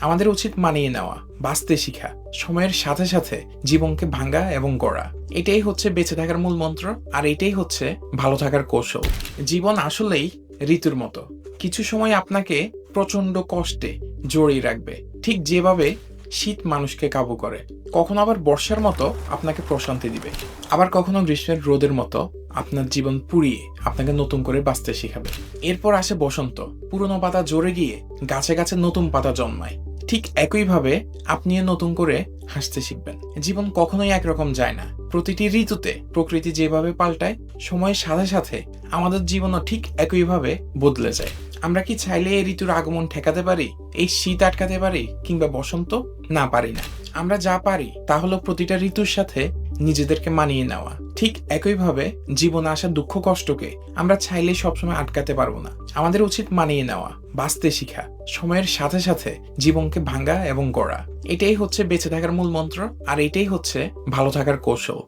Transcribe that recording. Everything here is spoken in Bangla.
আমাদের উচিত মানিয়ে নেওয়া, বাঁচতে শিখা, সময়ের সাথে সাথে জীবনকে ভাঙ্গা এবং গড়া। এটাই হচ্ছে বেঁচে থাকার মূল মন্ত্র, আর এটাই হচ্ছে ভালো থাকার কৌশল। জীবন আসলেই ঋতুর মতো। কিছু সময় আপনাকে প্রচণ্ড কষ্টে জড়িয়ে রাখবে। ঠিক যেভাবে শীত মানুষকে কাবু করে, কখনো আবার বর্ষার মতো আপনাকে প্রশান্তি দিবে। আবার কখনো গ্রীষ্মের রোদের মতো আপনার জীবন পুড়িয়ে আপনাকে নতুন করে বাঁচতে শেখাবে। এরপর আসে বসন্ত। পুরনো পাতা জোরে গিয়ে গাছে গাছে নতুন পাতা জন্মায়। ঠিক একইভাবে আপনিও নতুন করে হাসতে শিখবেন। জীবন কখনোই একরকম যায় না। প্রতিটি ঋতুতে প্রকৃতি যেভাবে পাল্টায়, সময়ের সাথে সাথে আমাদের জীবনও ঠিক একইভাবে বদলে যায়। আমরা কি চাইলে এই ঋতুর আগমন ঠেকাতে পারি, এই শীত আটকাতে পারি কিংবা বসন্ত? না, পারি না। আমরা যা পারি তা হলো প্রতিটা ঋতুর সাথে নিজেদেরকে মানিয়ে নেওয়া। ঠিক একইভাবে জীবনে আসা দুঃখ, কষ্টকে আমরা চাইলে সবসময় আটকাতে পারব না। আমাদের উচিত মানিয়ে নেওয়া, বাঁচতে শিখা, সময়ের সাথে সাথে জীবনকে ভাঙ্গা এবং গড়া। এটাই হচ্ছে বেঁচে থাকার মূল মন্ত্র, আর এটাই হচ্ছে ভালো থাকার কৌশল।